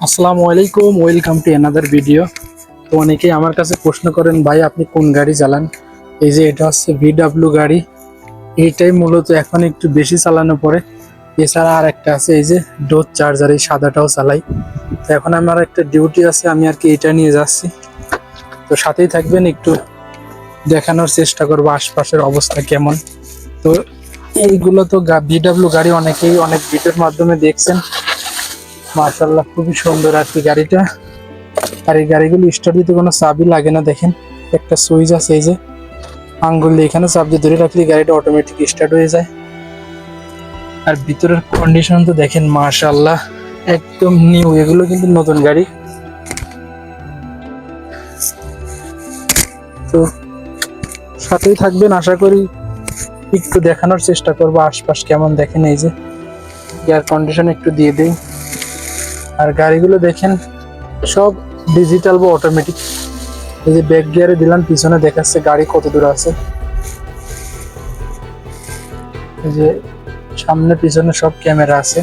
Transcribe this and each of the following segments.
আসসালামু আলাইকুম welcome to another video তো অনেকেই আমার কাছে প্রশ্ন করেন, ভাই, আপনি কোন গাড়ি চালান? এই যে এটা হচ্ছে ভিডাব্লিউ গাড়ি। এইটাই মূলত এখন একটু বেশি চালানো পড়ে। এছাড়া আর একটা আছে, এই যে ডোজ চার্জার এই সাদাটাও চালাই। তো এখন আমার একটা ডিউটি আছে, আমি আর কি এটা নিয়ে যাচ্ছি। তো সাথেই থাকবেন, একটু দেখানোর চেষ্টা করব আশপাশের অবস্থা কেমন। তো এইগুলো তো ভিডাব্লিউ গাড়ি অনেকেই অনেক ভিডিওর মাধ্যমে দেখছেন। মার্শাল্লাহ খুবই সুন্দর আর কি গাড়িটা। আর এই গাড়িগুলো স্টার্ট দিতে কোনো চাবি লাগে না, দেখেন। একটা সুইচ আছে, এই যে। আঙ্গুল দিয়ে এখানে চাপ দিয়ে ধরে রাখলে গাড়িটা অটোমেটিক স্টার্ট হয়ে যায়। আর ভিতরের কন্ডিশন তো দেখেন মার্শাল্লাহ একদম নিউ এগুলো কিন্তু নতুন গাড়ি। তো সাথেই থাকবেন, আশা করি একটু দেখানোর চেষ্টা করব, আশপাশ কেমন দেখেন, এই যে। এয়ার কন্ডিশন একটু দিয়ে দিই। আর গাড়িগুলো দেখেন, সব ডিজিটাল বা অটোমেটিক এই যে ব্যাক গিয়ারে দিলাম, পিছনে দেখাচ্ছে গাড়ি কত দূর আছে। এই যে সামনে পিছনে সব ক্যামেরা আছে।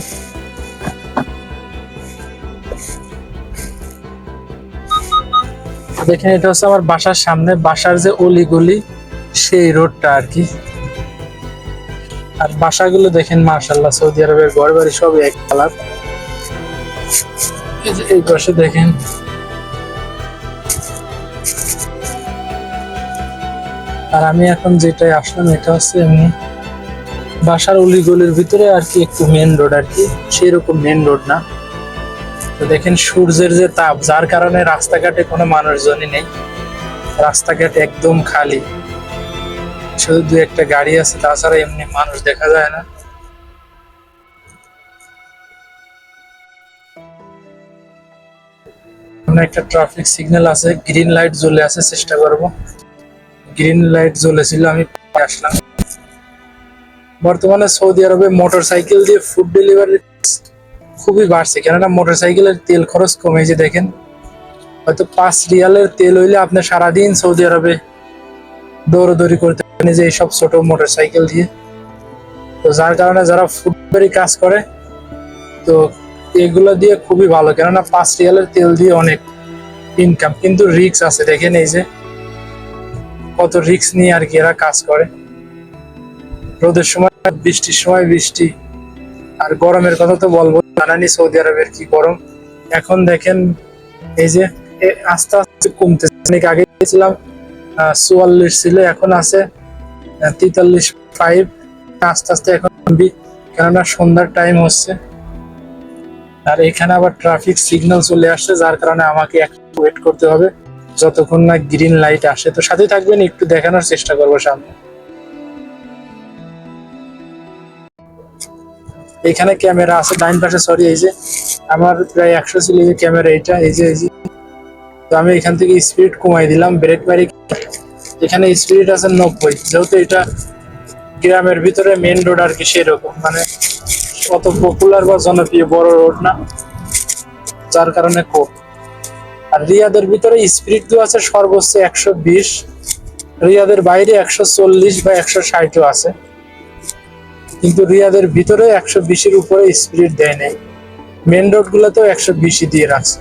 দেখেন, এটা হচ্ছে আমার বাসার সামনে। বাসার যে অলি গলি সেই রোডটা আর কি। আর বাসাগুলো দেখেন মার্শাল্লাহ সৌদি আরবের ঘর বাড়ি সব এক কালার এই পাশে দেখেন। আর আমি এখন যেটাই আসলাম এটা হচ্ছে বাসার ভিতরে আর কি একটু মেন রোড আর কি। সেই রকম মেন রোড না। তো দেখেন সূর্যের যে তাপ, যার কারণে রাস্তাঘাটে কোনো মানুষজনই নেই। রাস্তাঘাট একদম খালি। শুধু দু একটা গাড়ি আছে, তাছাড়া এমনি মানুষ দেখা যায় না। সামনে একটা ট্রাফিক সিগন্যাল আছে গ্রিন লাইট জ্বলে আছে, চেষ্টা করব। গ্রিন লাইট জ্বলেছিল, আমি আসলাম। বর্তমানে সৌদি আরবে মোটর সাইকেল দিয়ে ফুড ডেলিভারি খুবই বাড়ছে, কেননা মোটর সাইকেলের তেল খরচ কমে যে দেখেন। হয়তো পাঁচ রিয়ালের তেল হইলে আপনি সারাদিন সৌদি আরবে দৌড়দৌড়ি করতে পারেন যে এইসব ছোট মোটর সাইকেল দিয়ে। তো যার কারণে যারা ফুড ডেলিভারি কাজ করে, তো এগুলো দিয়ে খুবই ভালো, কেননা পাঁচ রিয়ালের তেল দিয়ে অনেক ইনকাম কিন্তু রিক্স আছে, দেখেন এই যে কত রিক্স নিয়ে আর কি এরা কাজ করে। রোদের সময় বৃষ্টির সময় বৃষ্টি, আর গরমের কথা তো বলব, জানানি সৌদি আরবের কি গরম। এখন দেখেন এই যে আস্তে আস্তে কমতেছে। অনেক আগে গেছিলাম চুয়াল্লিশ ছিল, এখন আছে তেতাল্লিশ ফাইভ আস্তে আস্তে এখন কেননা সন্ধ্যার টাইম হচ্ছে। আর এখানে আবার ট্রাফিক সিগন্যাল চলে আসছে, যার কারণে আমাকে একটু ওয়েট করতে হবে। যতক্ষণ না গ্রিন লাইট আসে। তো সাথে থাকবেন, একটু দেখানোর চেষ্টা করব সামনে। এখানে ক্যামেরা আছে ডাইন পাশে সরি এই যে আমার প্রায় একশো ছিল যে ক্যামেরা এটা, এই যে এই যে। তো আমি এখান থেকে স্পিড কমাই দিলাম ব্রেক মারি। এখানে স্পিড আছে নব্বই, যেহেতু এটা গ্রামের ভিতরে মেন রোড আর কি সেরকম মানে অত পপুলার বা জনপ্রিয়, বড় রোড না। যার কারণে কম আর রিয়াদের ভিতরে স্পিড দেওয়া আছে সর্বোচ্চ একশো বিশ। রিয়াদের বাইরে একশো চল্লিশ বা একশো ষাটও আছে। কিন্তু রিয়াদের ভিতরে একশো বিশের উপরে স্পিড দেয় নাই। মেন রোড গুলোতেও একশো বিশই দিয়ে রাখছে।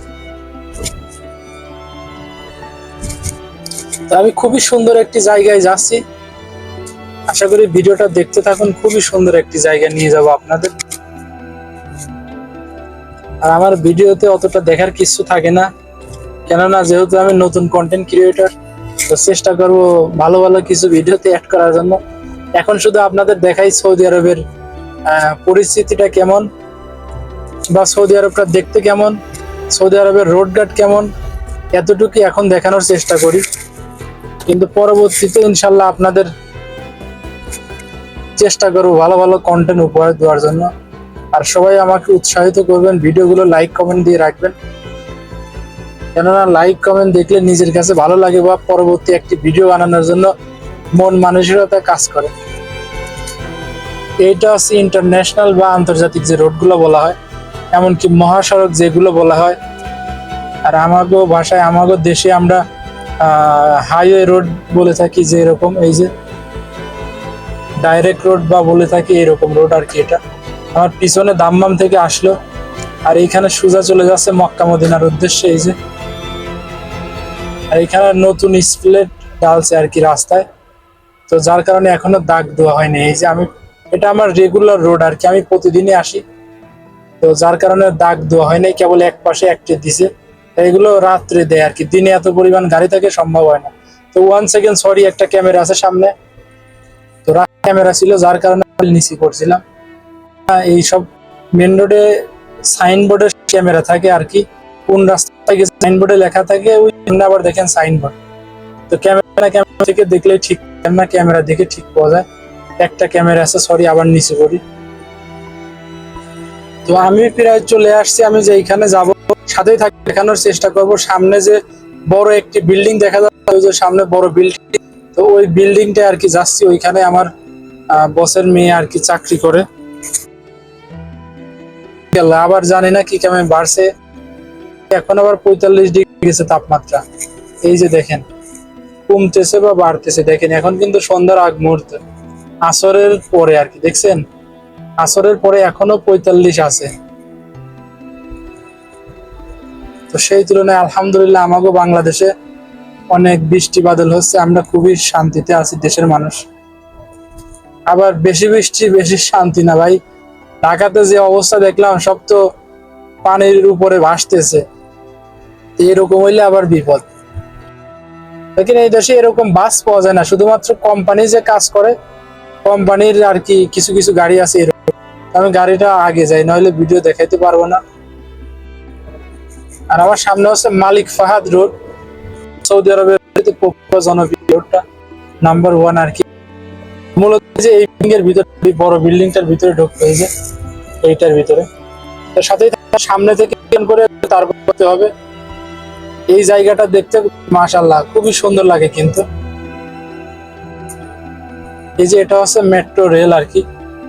তো আমি খুবই সুন্দর একটি জায়গায় যাচ্ছি। আশা করি ভিডিওটা দেখতে থাকুন। খুবই সুন্দর একটি জায়গা নিয়ে যাব আপনাদের। আর আমার ভিডিওতে অতটা দেখার কিছু থাকে না। কেননা যেহেতু আমি নতুন কন্টেন্ট ক্রিয়েটর তো চেষ্টা করব ভালো ভালো কিছু ভিডিওতে অ্যাড করার জন্য। এখন শুধু আপনাদের দেখাই সৌদি আরবের পরিস্থিতিটা কেমন বা সৌদি আরবটা দেখতে কেমন, সৌদি আরবের রোড ঘাট কেমন এতটুকু এখন দেখানোর চেষ্টা করি। কিন্তু পরবর্তীতে ইনশাল্লাহ আপনাদের চেষ্টা করব ভালো ভালো কন্টেন্ট উপহার দেওয়ার জন্য। আর সবাই আমাকে উৎসাহিত করবেন, ভিডিওগুলো লাইক কমেন্ট দিয়ে রাখবেন। কেননা লাইক কমেন্ট দেখলে নিজের কাছে ভালো লাগে বা পরবর্তী একটি ভিডিও বানানোর জন্য মন মানসিকতা কাজ করে। এইটা হচ্ছে ইন্টারন্যাশনাল বা আন্তর্জাতিক যে রোডগুলো বলা হয়, এমনকি মহাসড়ক যেগুলো বলা হয়। আর আমাগো ভাষায়, আমাগো দেশে আমরা হাইওয়ে রোড বলে থাকি যে এরকম, এই যে ডাইরেক্ট রোড বা বলে থাকি এরকম রোড আর কি এটা। আমার পিছনে দাম্মাম থেকে আসলো। আর এইখানে সোজা চলে যাচ্ছে মক্কা মদিনার উদ্দেশ্যে, এই যে। আর এখানে নতুন স্প্লেট ডালছে আর কি রাস্তায়। তো যার কারণে এখনও দাগ দেওয়া হয়নি। এই যে আমি, এটা আমার রেগুলার রোড আর কি, আমি প্রতিদিনই আসি। তো যার কারণে দাগ দেওয়া হয়নি, কেবল এক পাশে একটি দিছে। এগুলো রাত্রে দেয় আর কি, দিনে এত পরিমাণ গাড়ি থাকে সম্ভব হয় না। তো ওয়ান সেকেন্ড সরি একটা ক্যামেরা আছে সামনে। তো রাত ক্যামেরা ছিল, যার কারণে নিচে করছিলাম এইসব মেন রোডে সাইনবোর্ডের ক্যামেরা থাকে আর কি। কোন রাস্তায় সাইনবোর্ডে লেখা থাকে, ওই আবার দেখেন সাইনবোর্ড তো ক্যামেরা ক্যামেরা থেকে দেখলে ঠিক না ক্যামেরা দেখে ঠিক পাওয়া যায়। একটা ক্যামেরা আছে সরি আবার নিচে করি তো আমি প্রায় চলে আসছি, আমি যে এখানে যাব, সাথেই থাকি দেখানোর চেষ্টা করব। সামনে যে বড় একটি বিল্ডিং দেখা যাচ্ছে, ওই যে সামনে বড় বিল্ডিং তো ওই বিল্ডিংটা আর কি যাচ্ছি, ওইখানে আমার বসের মেয়ে আর কি চাকরি করে। গেল আবার জানি না কি কেমন বাড়ছে। এখন আবার পঁয়তাল্লিশ ডিগ্রি গেছে তাপমাত্রা। এই যে দেখেন, কমতেছে বা বাড়তেছে। দেখেন, এখন কিন্তু সন্ধ্যার আগ মুহূর্তে। আসরের পরে আর কি, দেখছেন? আসরের পরে এখনও পঁয়তাল্লিশ আছে। তো সেই তুলনায় আলহামদুলিল্লাহ আমাকে বাংলাদেশে অনেক বৃষ্টি বাদল হচ্ছে। আমরা খুবই শান্তিতে আছি, দেশের মানুষ। আবার বেশি বৃষ্টি, বেশি শান্তি না ভাই। ঢাকাতে যে অবস্থা দেখলাম, সব তো পানির উপরে ভাসতেছে। এরকম হইলে আবার বিপদ। দেখেন এই দেশে এরকম বাস পাওয়া যায় না। শুধুমাত্র কোম্পানি যে কাজ করে, কোম্পানির আর কি কিছু কিছু গাড়ি আছে এরকম। আমি গাড়িটা আগে যাই, নইলে ভিডিও দেখাইতে পারব না। আর আমার সামনে হচ্ছে মালিক ফাহাদ রোড। সৌদি আরবের জনপ্রিয় রোডটা, নাম্বার ওয়ান আর কি। মূলত যে এই বিল্ডিং এর ভিতরে বড় বিল্ডিংটার ভিতরে ঢুকতে হয়েছে এইটার ভিতরে। তো সাথেই থাকা সামনে থেকে করে তারপর করতে হবে। এই জায়গাটা দেখতে মাশাল্লাহ খুবই সুন্দর লাগে কিন্তু। এই যে এটা হচ্ছে মেট্রো রেল আর কি।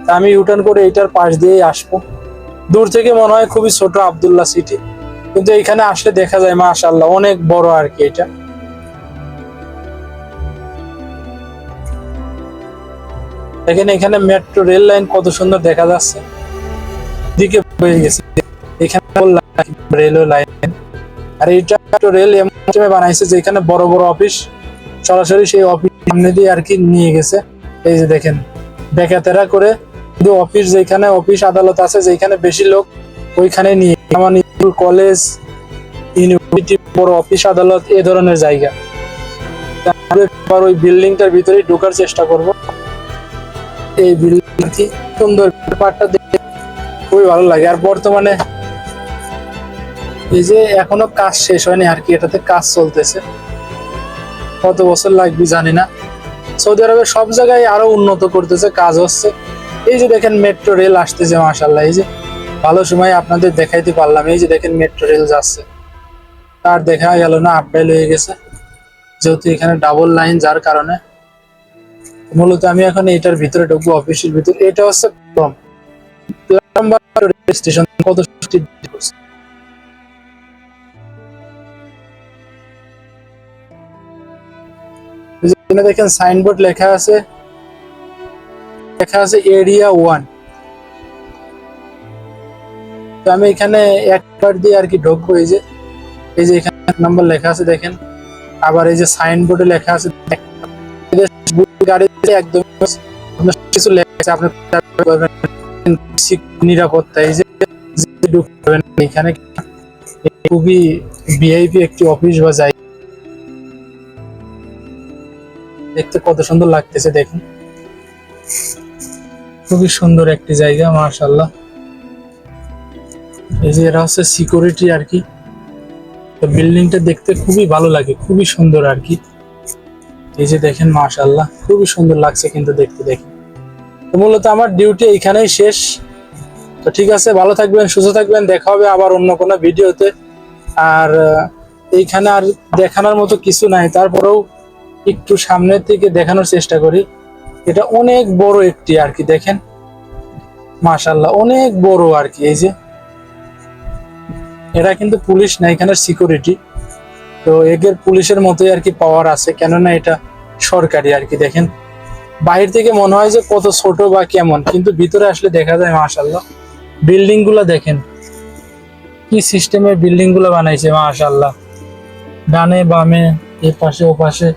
তা আমি ইউটার্ন করে এইটার পাশ দিয়েই আসব। দূর থেকে মনে হয় খুবই ছোট আবদুল্লাহ সিটি কিন্তু এখানে আসলে দেখা যায় মাশাল্লাহ অনেক বড় আর কি এটা। দেখেন এখানে মেট্রো রেল লাইন কত সুন্দর দেখা যাচ্ছে। দিকে বয়ে গেছে। এখানে রেলওয়ে লাইন আর এইটা মেট্রো রেল এমন বানাইছে যে এখানে বড় বড় অফিস সরাসরি সেই অফিস সামনে দিয়ে আর কি নিয়ে গেছে। এই যে দেখেন, বেকাতেরা করে শুধু অফিস যেখানে অফিস আদালত আছে, যেখানে বেশি লোক, ওইখানে নিয়ে যেমন স্কুল কলেজ ইউনিভার্সিটি বড় অফিস আদালত, এ ধরনের জায়গা। তা আমরা এবার ওই বিল্ডিংটার ভিতরেই ঢোকার চেষ্টা করব। এই বিল্ডিং কি সুন্দর ব্যাপারটা দেখে খুবই ভালো লাগে। আর বর্তমানে এই যে এখনও কাজ শেষ হয়নি আর কি, এটাতে কাজ চলতেছে। কত বছর লাগবে জানি না। সৌদি আরবের সব জায়গায় আরও উন্নত করতেছে, কাজ হচ্ছে। এই যে দেখেন মেট্রো রেল আসতেছে মাশাল্লাহ এই যে ভালো সময় আপনাদের দেখাইতে পারলাম। এই যে দেখেন মেট্রো রেল যাচ্ছে। তার দেখা গেল না আপডাইল হয়ে গেছে। যেহেতু এখানে ডাবল লাইন যার কারণে মূলত আমি এখন এটার ভিতরে ঢুকবো অফিসের ভিতরে। এটা হচ্ছে রেল স্টেশন কত এখানে দেখেন সাইনবোর্ড লেখা আছে। লেখা আছে এরিয়া ওয়ান তো আমি এখানে একবার দিয়ে আর কি ঢুকবো, এই যে এই যে এখানে নাম্বার লেখা আছে, দেখেন। আবার এই যে সাইনবোর্ডে লেখা আছে গাড়িতে একদম কিছু লেখা আছে আপনি নিরাপত্তা, এই যে এখানে খুবই ভিআইপি একটি অফিস বা জায়গা। দেখতে কত সুন্দর লাগতেছে, দেখুন। খুবই সুন্দর একটি জায়গা মার্শাল্লাহ এই যে এরা হচ্ছে সিকিউরিটি আর কি। বিল্ডিংটা দেখতে খুবই ভালো লাগে, খুবই সুন্দর আর কি। এই যে দেখেন মাশাল্লাহ খুবই সুন্দর লাগছে কিন্তু দেখতে দেখে তো মূলত আমার ডিউটি এইখানেই শেষ। তো ঠিক আছে, ভালো থাকবেন, সুস্থ থাকবেন, দেখা হবে আবার অন্য কোনো ভিডিওতে। আর এইখানে আর দেখানোর মতো কিছু নাই, তারপরেও একটু সামনের থেকে দেখানোর চেষ্টা করি। এটা অনেক বড় একটি আর কি, দেখেন। মাশাল্লাহ অনেক বড় আর কি, এই যে। এরা কিন্তু পুলিশ না এখানে সিকিউরিটি তো এদের পুলিশের মতোই আর কি পাওয়ার আছে, কেননা এটা সরকারি আর কি, দেখেন। বাইরে থেকে মনে হয় যে কত ছোট বা কেমন, কিন্তু ভিতরে আসলে দেখা যায় মাশাল্লাহ বিল্ডিংগুলা দেখেন, কি সিস্টেমে বিল্ডিংগুলো বানাইছে মাশাল্লাহ ডানে বামে, এ পাশে, ও পাশে।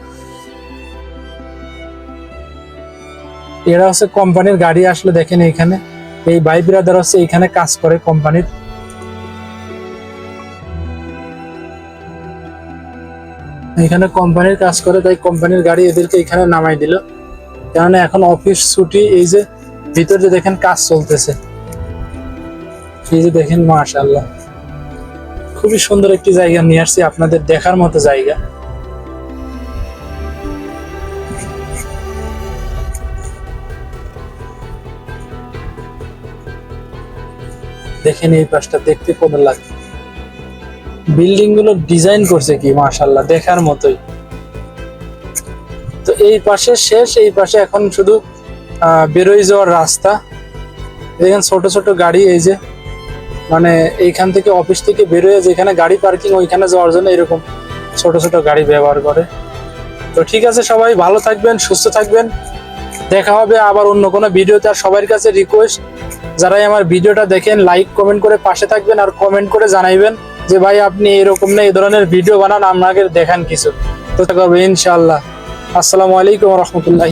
এরা হচ্ছে কোম্পানির গাড়ি আসলে দেখেন এখানে এই ভাই ব্রাদার হচ্ছে এখানে কাজ করে কোম্পানির। এখানে কোম্পানির কাজ করে, তাই কোম্পানির গাড়ি এদেরকে এখানে নামাই দিল। কেননা এখন অফিস ছুটি, এই যে ভিতরে দেখেন কাজ চলতেছে। এই যে দেখেন মাশাল্লাহ খুবই সুন্দর একটি জায়গা নিয়ে আসছি, আপনাদের দেখার মতো জায়গা। দেখেন এই পাশটা দেখতে কত লাগে বিল্ডিংগুলো ডিজাইন করছে কি মাশাল্লাহ দেখার মতোই। তো এই পাশে শেষ, এই পাশে এখন শুধু বেরোয় যাওয়ার রাস্তা। দেখেন ছোট ছোট গাড়ি, এই যে মানে এইখান থেকে অফিস থেকে বেরোয়, যেখানে গাড়ি পার্কিং, ওইখানে যাওয়ার জন্য এরকম ছোট ছোট গাড়ি ব্যবহার করে। তো ঠিক আছে সবাই, ভালো থাকবেন, সুস্থ থাকবেন। দেখা হবে আবার অন্য কোনো ভিডিওতে, আর সবার কাছে রিকোয়েস্ট যারাই আমার ভিডিওটা দেখেন লাইক কমেন্ট করে পাশে থাকবেন, আর কমেন্ট করে জানাইবেন। যে ভাই আপনি এরকম না, এই ধরনের ভিডিও বানান, আপনাকে দেখান কিছু। তো ইনশাল্লাহ আসসালামু আলাইকুম রহমতুল্লাহ।